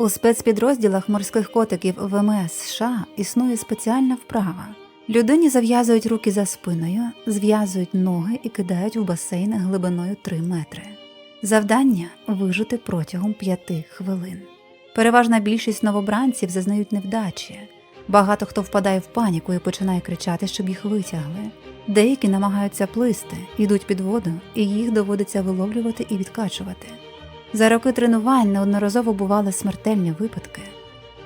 У спецпідрозділах морських котиків ВМС США існує спеціальна вправа. Людині зав'язують руки за спиною, зв'язують ноги і кидають у басейн глибиною 3 метри. Завдання вижити протягом 5 хвилин. Переважна більшість новобранців зазнають невдачі. Багато хто впадає в паніку і починає кричати, щоб їх витягли. Деякі намагаються плисти, йдуть під воду, і їх доводиться виловлювати і відкачувати. За роки тренувань неодноразово бували смертельні випадки,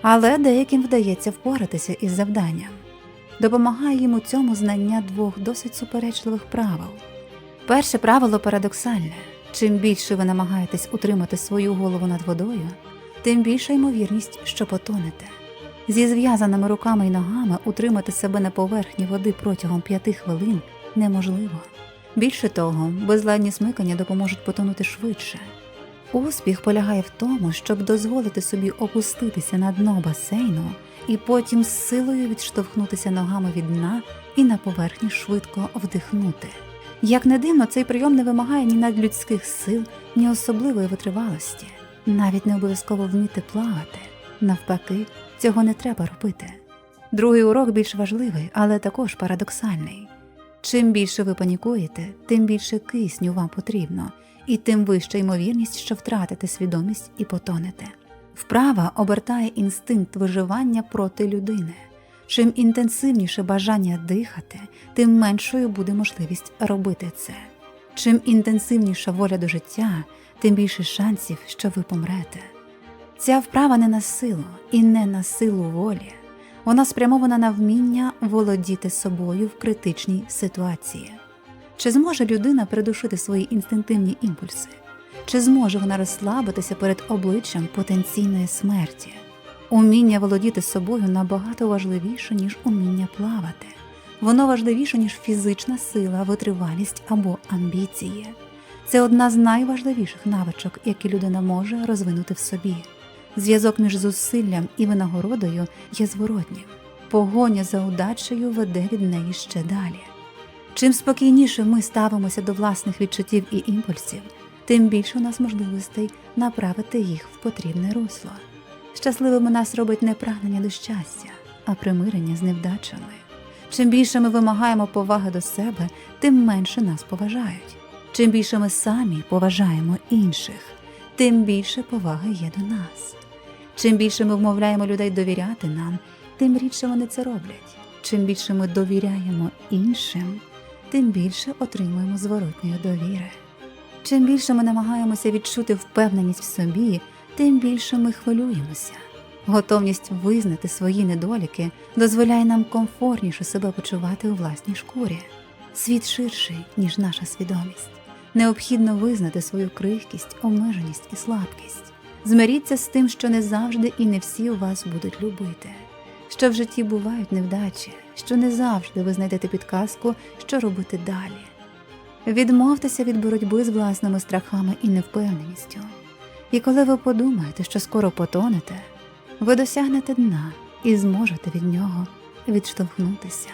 але деяким вдається впоратися із завданням. Допомагає їм у цьому знання двох досить суперечливих правил. Перше правило парадоксальне: чим більше ви намагаєтесь утримати свою голову над водою, тим більша ймовірність, що потонете. Зі зв'язаними руками і ногами утримати себе на поверхні води протягом п'яти хвилин неможливо. Більше того, безладні смикання допоможуть потонути швидше. Успіх полягає в тому, щоб дозволити собі опуститися на дно басейну і потім з силою відштовхнутися ногами від дна і на поверхні швидко вдихнути. Як не дивно, цей прийом не вимагає ні надлюдських сил, ні особливої витривалості, навіть не обов'язково вміти плавати. Навпаки, цього не треба робити. Другий урок більш важливий, але також парадоксальний. Чим більше ви панікуєте, тим більше кисню вам потрібно, і тим вища ймовірність, що втратите свідомість і потонете. Вправа обертає інстинкт виживання проти людини. Чим інтенсивніше бажання дихати, тим меншою буде можливість робити це. Чим інтенсивніша воля до життя, тим більше шансів, що ви помрете. Ця вправа не на силу і не на силу волі. Вона спрямована на вміння володіти собою в критичній ситуації. Чи зможе людина придушити свої інстинктивні імпульси? Чи зможе вона розслабитися перед обличчям потенційної смерті? Уміння володіти собою набагато важливіше, ніж уміння плавати. Воно важливіше, ніж фізична сила, витривалість або амбіції. Це одна з найважливіших навичок, які людина може розвинути в собі. Зв'язок між зусиллям і винагородою є зворотнім. Погоня за удачею веде від неї ще далі. Чим спокійніше ми ставимося до власних відчуттів і імпульсів, тим більше у нас можливостей направити їх в потрібне русло. Щасливими нас робить не прагнення до щастя, а примирення з невдачами. Чим більше ми вимагаємо поваги до себе, тим менше нас поважають. Чим більше ми самі поважаємо інших, тим більше поваги є до нас. Чим більше ми вмовляємо людей довіряти нам, тим рідше вони це роблять. Чим більше ми довіряємо іншим, тим більше отримуємо зворотньої довіри. Чим більше ми намагаємося відчути впевненість в собі, тим більше ми хвилюємося. Готовність визнати свої недоліки дозволяє нам комфортніше себе почувати у власній шкурі. Світ ширший, ніж наша свідомість. Необхідно визнати свою крихкість, обмеженість і слабкість. Змиріться з тим, що не завжди і не всі у вас будуть любити, що в житті бувають невдачі, що не завжди ви знайдете підказку, що робити далі. Відмовтеся від боротьби з власними страхами і невпевненістю. І коли ви подумаєте, що скоро потонете, ви досягнете дна і зможете від нього відштовхнутися.